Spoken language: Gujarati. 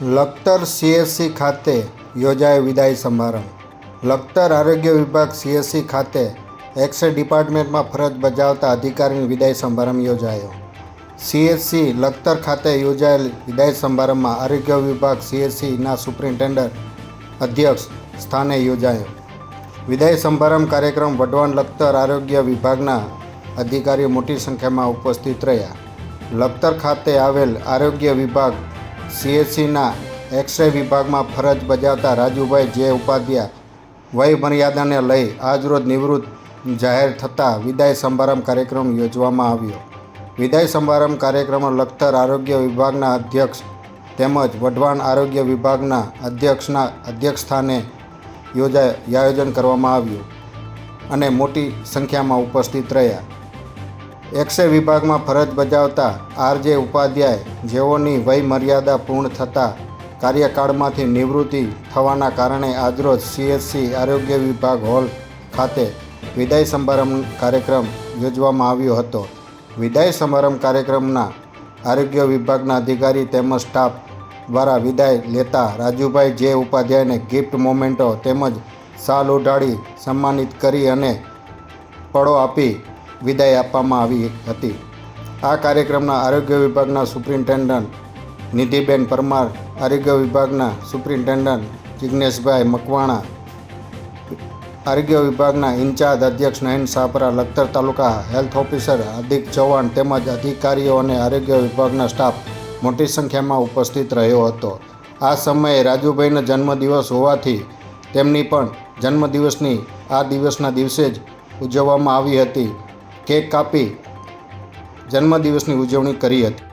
લખતર સીએસસી ખાતે યોજાયો વિદાય સમારંભ. લખતર આરોગ્ય વિભાગ સીએસસી ખાતે એક્સ ડિપાર્ટમેન્ટમાં ફરજ બજાવતા અધિકારીનો વિદાય સમારંભ યોજાયો. સીએસસી લખતર ખાતે યોજાયેલ વિદાય સમારંભમાં આરોગ્ય વિભાગ સીએસસીના સુપ્રિન્ટેન્ડન્ટ અધ્યક્ષ સ્થાને યોજાયો. વિદાય સમારંભ કાર્યક્રમ વઢવાણ લખતર આરોગ્ય વિભાગના અધિકારીઓ મોટી સંખ્યામાં ઉપસ્થિત રહ્યા. લખતર ખાતે આવેલ આરોગ્ય વિભાગ સીએચસીના એક્સરે વિભાગમાં ફરજ બજાવતા રાજુભાઈ જે ઉપાધ્યાય વય મર્યાદાને લઈ આજરોજ નિવૃત્ત જાહેર થતાં વિદાય સમારંભ કાર્યક્રમ યોજવામાં આવ્યો. વિદાય સમારંભ કાર્યક્રમમાં લખતર આરોગ્ય વિભાગના અધ્યક્ષ તેમજ વઢવાણ આરોગ્ય વિભાગના અધ્યક્ષના અધ્યક્ષસ્થાને યોજાય આયોજન કરવામાં આવ્યું અને મોટી સંખ્યામાં ઉપસ્થિત રહ્યા. એક્સરે વિભાગમાં ફરજ બજાવતા આરજે ઉપાધ્યાય જેઓની વય મર્યાદા પૂર્ણ થતાં કાર્યકાળમાંથી નિવૃત્તિ થવાના કારણે આજરોજ સીએચસી આરોગ્ય વિભાગ હોલ ખાતે વિદાય સમારંભ કાર્યક્રમ યોજવામાં આવ્યો હતો. વિદાય સમારંભ કાર્યક્રમના આરોગ્ય વિભાગના અધિકારી તેમજ સ્ટાફ દ્વારા વિદાય લેતા રાજુભાઈ જે ઉપાધ્યાયને ગિફ્ટ મોમેન્ટો તેમજ શાલ ઉઢાડી સન્માનિત કરી અને પડો આપી વિદાય આપવામાં આવી હતી. આ કાર્યક્રમના આરોગ્ય વિભાગના સુપ્રિન્ટેન્ડન્ટ નિધિબેન પરમાર, આરોગ્ય વિભાગના સુપ્રિન્ટેન્ડન્ટ જિજ્ઞેશભાઈ મકવાણા, આરોગ્ય વિભાગના ઇન્ચાર્જ અધ્યક્ષ નયન સાપરા, લખતર તાલુકા હેલ્થ ઓફિસર હાર્દિક ચૌહાણ તેમજ અધિકારીઓ અને આરોગ્ય વિભાગના સ્ટાફ મોટી સંખ્યામાં ઉપસ્થિત રહ્યો હતો. આ સમયે રાજુભાઈનો જન્મદિવસ હોવાથી તેમની પણ જન્મદિવસની આ દિવસના દિવસે જ ઉજવવામાં આવી હતી. કેક કાપી જન્મદિવસની ઉજવણી કરી હતી.